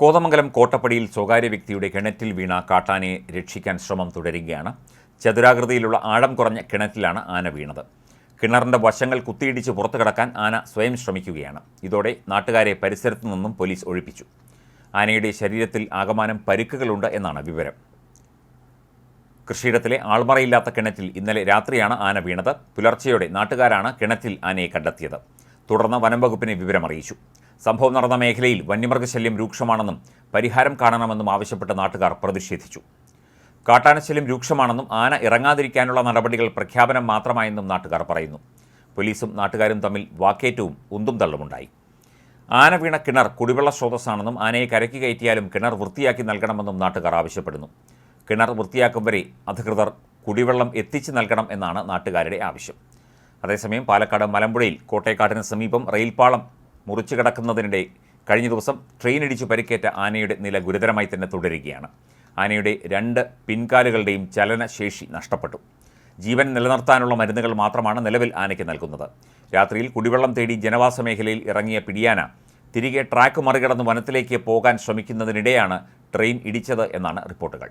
കോതമംഗലം കോട്ടപ്പടിയിൽ സ്വകാര്യ വ്യക്തിയുടെ കിണറ്റിൽ വീണ കാട്ടാനയെ രക്ഷിക്കാൻ ശ്രമം തുടരുകയാണ്. ചതുരാകൃതിയിലുള്ള ആഴം കുറഞ്ഞ കിണറ്റിലാണ് ആന വീണത്. കിണറിന്റെ വശങ്ങൾ കുത്തിയിടിച്ച് പുറത്തു കടക്കാൻ ആന സ്വയം ശ്രമിക്കുകയാണ്. ഇതോടെ നാട്ടുകാരെ പരിസരത്തു നിന്നും പോലീസ് ഒഴിപ്പിച്ചു. ആനയുടെ ശരീരത്തിൽ ആകമാനം പരുക്കുകളുണ്ട് എന്നാണ് വിവരം. കൃഷിയിടത്തിലെ ആൾമറയില്ലാത്ത കിണറ്റിൽ ഇന്നലെ രാത്രിയാണ് ആന വീണത്. പുലർച്ചെയോടെ നാട്ടുകാരാണ് കിണറ്റിൽ ആനയെ കണ്ടെത്തിയത്. തുടർന്ന് വനം വകുപ്പിനെ വിവരമറിയിച്ചു. സംഭവം നടന്ന മേഖലയിൽ വന്യമൃഗശല്യം രൂക്ഷമാണെന്നും പരിഹാരം കാണണമെന്നും ആവശ്യപ്പെട്ട് നാട്ടുകാർ പ്രതിഷേധിച്ചു. കാട്ടാനശല്യം രൂക്ഷമാണെന്നും ആന ഇറങ്ങാതിരിക്കാനുള്ള നടപടികൾ പ്രഖ്യാപനം മാത്രമായെന്നും നാട്ടുകാർ പറയുന്നു. പോലീസും നാട്ടുകാരും തമ്മിൽ വാക്കേറ്റവും ഉന്തും തള്ളുമുണ്ടായി. ആന വീണ കിണർ കുടിവെള്ള സ്രോതസ്സാണെന്നും ആനയെ കരയ്ക്ക് കയറ്റിയാലും കിണർ വൃത്തിയാക്കി നൽകണമെന്നും നാട്ടുകാർ ആവശ്യപ്പെടുന്നു. കിണർ വൃത്തിയാക്കും വരെ അധികൃതർ കുടിവെള്ളം എത്തിച്ചു നൽകണം എന്നാണ് നാട്ടുകാരുടെ ആവശ്യം. അതേസമയം പാലക്കാട് മലമ്പുഴയിൽ കോട്ടയക്കാടിന് സമീപം റെയിൽപാളം മുറിച്ചു കിടക്കുന്നതിനിടെ കഴിഞ്ഞ ദിവസം ട്രെയിൻ ഇടിച്ചു പരിക്കേറ്റ ആനയുടെ നില ഗുരുതരമായി തന്നെ തുടരുകയാണ്. ആനയുടെ രണ്ട് പിൻകാലുകളുടെയും ചലനശേഷി നഷ്ടപ്പെട്ടു. ജീവൻ നിലനിർത്താനുള്ള മരുന്നുകൾ മാത്രമാണ് നിലവിൽ ആനയ്ക്ക് നൽകുന്നത്. രാത്രിയിൽ കുടിവെള്ളം തേടി ജനവാസ മേഖലയിൽ ഇറങ്ങിയ പിടിയാന തിരികെ ട്രാക്ക് മറികടന്ന് വനത്തിലേക്ക് പോകാൻ ശ്രമിക്കുന്നതിനിടെയാണ് ട്രെയിൻ ഇടിച്ചത് എന്നാണ് റിപ്പോർട്ടുകൾ.